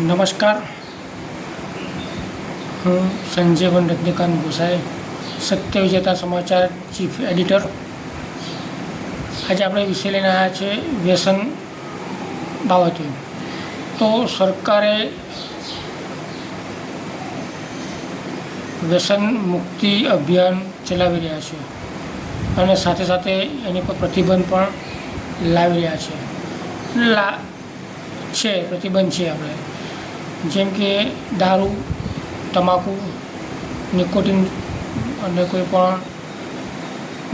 નમસ્કાર. હું સંજીવન રજનીકાંત ગોસાઈ સત્ય વિજેતા સમાચાર ચીફ એડિટર. આજે આપણે વિષય લઈને આવ્યા છે વ્યસન બાબતે. તો સરકારે વ્યસન મુક્તિ અભિયાન ચલાવી રહ્યા છે અને સાથે સાથે એની પર પ્રતિબંધ પણ લાવી રહ્યા છે. લા, છે, પ્રતિબંધ છે આપણે. જેમ કે દારૂ, તમાકુ, નિકોટિન અને કોઈ પણ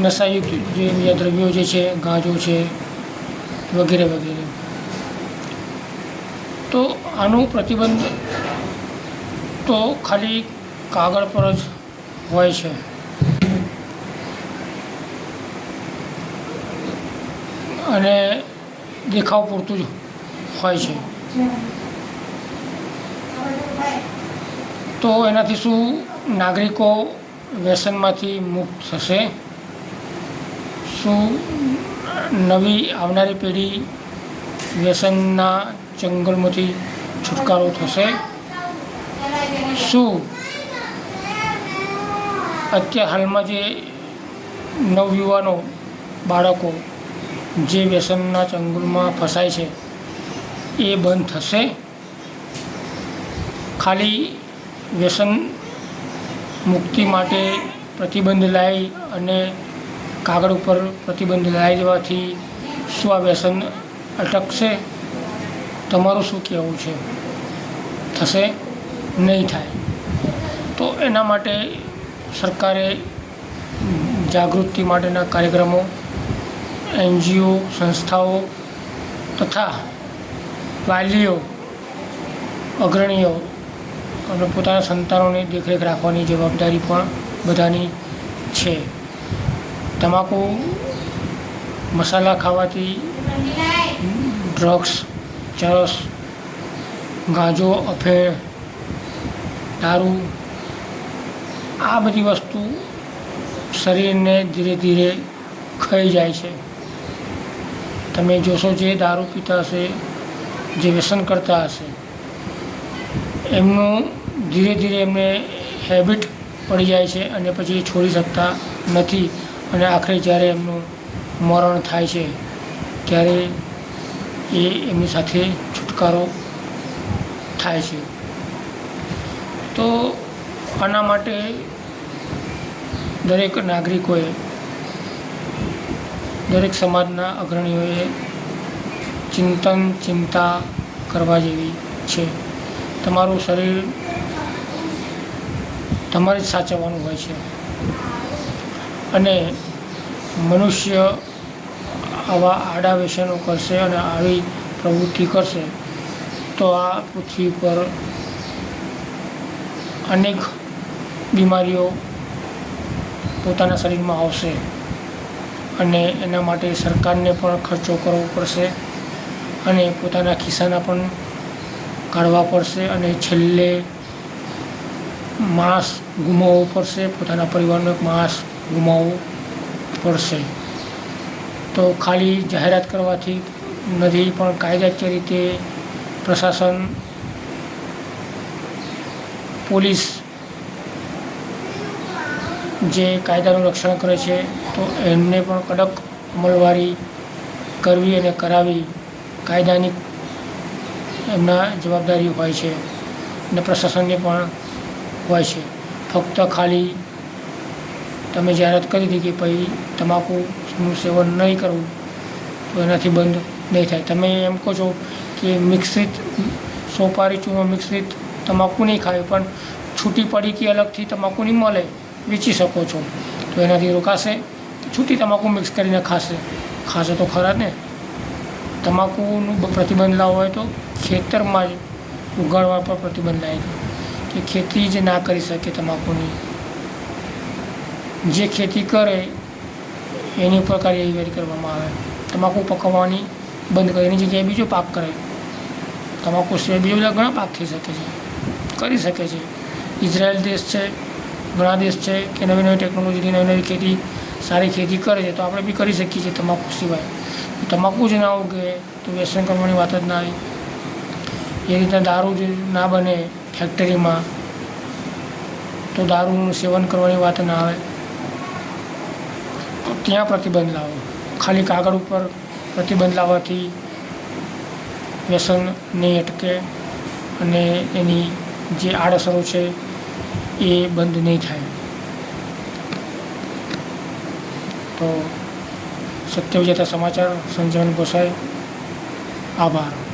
નશાયુક્ત જે બીજા દ્રવ્યો જે છે, ગાંજો છે વગેરે વગેરે. તો આનું પ્રતિબંધ તો ખાલી કાગળ પર જ હોય છે. અને દેખાવ પૂરતું જ હોય છે. તો એનાથી શું નાગરિકો વ્યસનમાંથી મુક્ત થશે? શું નવી આવનારી પેઢી વ્યસનના જંગલમાંથી છુટકારો થશે? શું અત્યાર હાલમાં જે નવયુવાનો બાળકો જે વ્યસનના ચંગુલમાં ફસાય છે, એ બંધ થશે? ખાલી વ્યસન મુક્તિ માટે પ્રતિબંધ લાવી અને કાગળ ઉપર પ્રતિબંધ લાવી દેવાથી શું આ વ્યસન અટકશે? તમારું શું કહેવું છે? થશે નહીં થાય. તો એના માટે સરકારે જાગૃતિ માટેના કાર્યક્રમો, એનજીઓ, સંસ્થાઓ તથા વાલીઓ, અગ્રણીઓ અને પોતાના સંતાનોની દેખરેખ રાખવાની જવાબદારી પણ બધાની છે. તમાકુ, મસાલા ખાવાથી ડ્રગ્સ ચરસ ગાંજો, અફેર, દારૂ, આ બધી વસ્તુ શરીરને ધીરે ધીરે ખાઈ જાય છે. તમે જોશો જે દારૂ પીતા હશે, જે વ્યસન કરતા હશે એમનું ધીરે ધીરે એમને હેબિટ પડી જાય છે અને પછી છોડી શકતા નથી. અને આખરે જ્યારે એમનું મરણ થાય છે, ત્યારે એ એમની સાથે છુટકારો થાય છે. તો આના માટે દરેક નાગરિકોએ, દરેક સમાજના અગ્રણીઓએ ચિંતન ચિંતા કરવા જેવી છે. તમારું શરીર તમારે જ સાચવવાનું હોય છે. અને મનુષ્ય આવા આડા વ્યસનો કરશે અને આવી પ્રવૃત્તિ કરશે, તો આ પૃથ્વી પર અનેક બીમારીઓ પોતાના શરીરમાં આવશે અને એના માટે સરકારને પણ ખર્ચો કરવો પડશે અને પોતાના ખિસ્સાના પણ કાઢવા પડશે અને છેલ્લે માસ ગુમાવવો પડશે. પોતાના પરિવારનો એક માસ ગુમાવવો પડશે. તો ખાલી જાહેરાત કરવાથી નથી, પણ કાયદાકીય રીતે પ્રશાસન, પોલીસ જે કાયદાનું રક્ષણ કરે છે, તો એમને પણ કડક અમલવારી કરવી અને કરાવી. કાયદાની એમના જવાબદારી હોય છે અને પ્રશાસનને પણ હોય છે. ફક્ત ખાલી તમે જાહેરાત કરી હતી કે ભાઈ તમાકુનું સેવન નહીં કરવું, તો એનાથી બંધ નહીં થાય. તમે એમ કહો છો કે મિશ્રિત સોપારી ચૂનો મિશ્રિત તમાકુ નહીં ખાય, પણ છૂટી પડી કે અલગથી તમાકુ નહીં મળે, વેચી શકો છો. તો એનાથી રોકાશે છૂટી તમાકુ મિક્સ કરીને ખાશે. ખાશે તો ખરા ને? તમાકુનું પ્રતિબંધ લાવવો હોય તો ખેતરમાં જ ઉગાડવા પર પ્રતિબંધ લાવી દો કે ખેતી જ ના કરી શકે તમાકુની. જે ખેતી કરે, એની ઉપર કાર્યવાહી કરવામાં આવે. તમાકુ પકવવાની બંધ કરે. એની જગ્યાએ બીજો પાક કરે. તમાકુ સિવાય બીજા બધા ઘણા પાક થઈ શકે છે. કરી શકે છે. ઇઝરાયલ દેશ છે, ઘણા દેશ છે કે નવી નવી ટેકનોલોજીની નવી નવી ખેતી સારી ખેતી કરે છે, તો આપણે બી કરી શકીએ છીએ તમાકુ સિવાય. તમાકુ જ ના ઉગે તો વ્યસન કરવાની વાત જ ના આવી. એ રીતના દારૂ જે ના બને ફેક્ટરીમાં તો દારૂનું સેવન કરવાની વાત ના આવે. તો ત્યાં પ્રતિબંધ લાવો. ખાલી કાગળ ઉપર પ્રતિબંધ લાવવાથી વ્યસન નહીં અટકે અને એની જે આડઅસરો છે એ બંધ નહીં થાય. તો સત્ય વિજેતા સમાચાર સંજીવન ગોસાઈ આભાર.